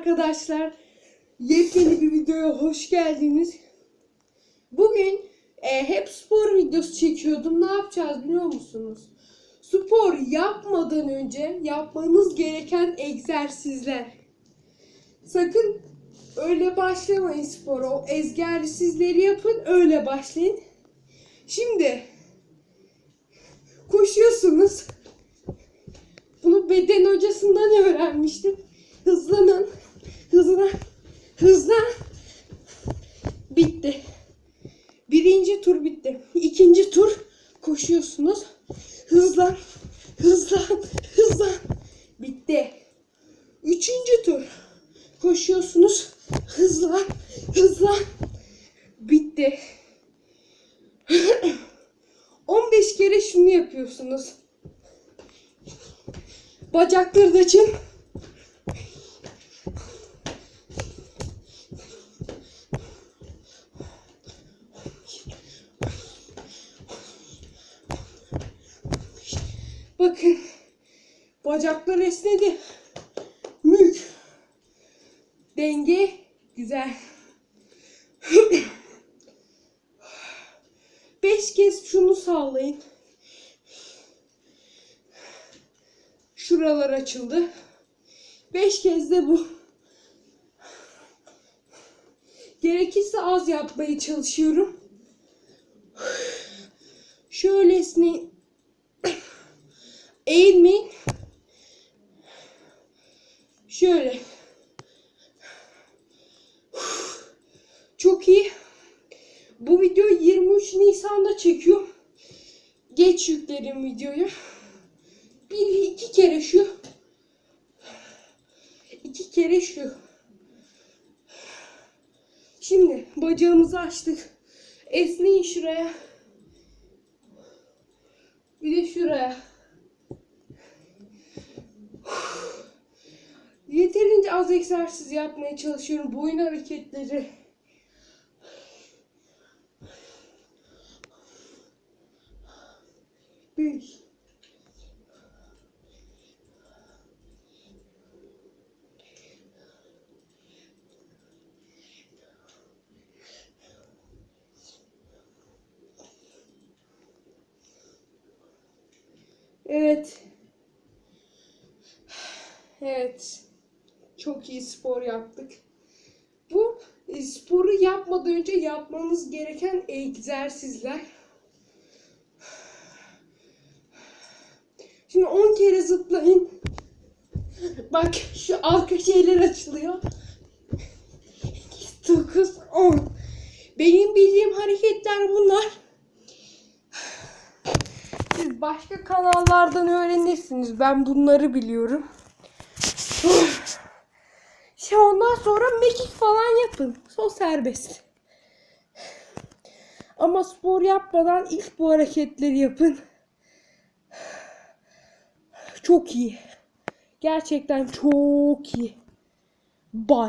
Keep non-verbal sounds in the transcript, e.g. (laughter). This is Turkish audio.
arkadaşlar. Yepyeni bir videoya hoş geldiniz. Bugün e, hep spor videosu çekiyordum. Ne yapacağız biliyor musunuz? Spor yapmadan önce yapmanız gereken egzersizler. Sakın öyle başlamayın spora. O egzersizleri yapın öyle başlayın. Şimdi koşuyorsunuz. Bunu beden hocasından öğrenmiştim. Hızlanın. Hızlan. Bitti. Birinci tur bitti. İkinci tur koşuyorsunuz. Hızlan. Hızlan. Hızlan. Bitti. Üçüncü tur koşuyorsunuz. Hızlan. Hızlan. Bitti. (clears throat) 15 kere şunu yapıyorsunuz. Bacakları da açın. Bakın. Bacaklar esnedi. Mük. Denge güzel. Beş kez şunu sağlayın. Şuralar açıldı. Beş kez de bu. Gerekirse az yapmaya çalışıyorum. Şöyle. Eğilmeyin. Şöyle. Çok iyi. Bu videoyu 23 Nisan'da çekiyorum. Geç yüklerim videoyu. Bir iki kere şu. iki kere şu. Şimdi bacağımızı açtık. Esneyin şuraya. Bir de şuraya. Yeterince az egzersiz yapmaya çalışıyorum. Boyun hareketleri. Beş. Evet. Evet. Çok iyi spor yaptık. Bu e, sporu yapmadan önce yapmanız gereken egzersizler. Şimdi 10 kere zıplayın. Bak şu arka şeyler açılıyor. 9, 10. Benim bildiğim hareketler bunlar. Siz başka kanallardan öğrenirsiniz. Ben bunları biliyorum. Şey ondan sonra mekik falan yapın. O serbest. Ama spor yapmadan ilk bu hareketleri yapın. Çok iyi. Gerçekten çok iyi. Bye.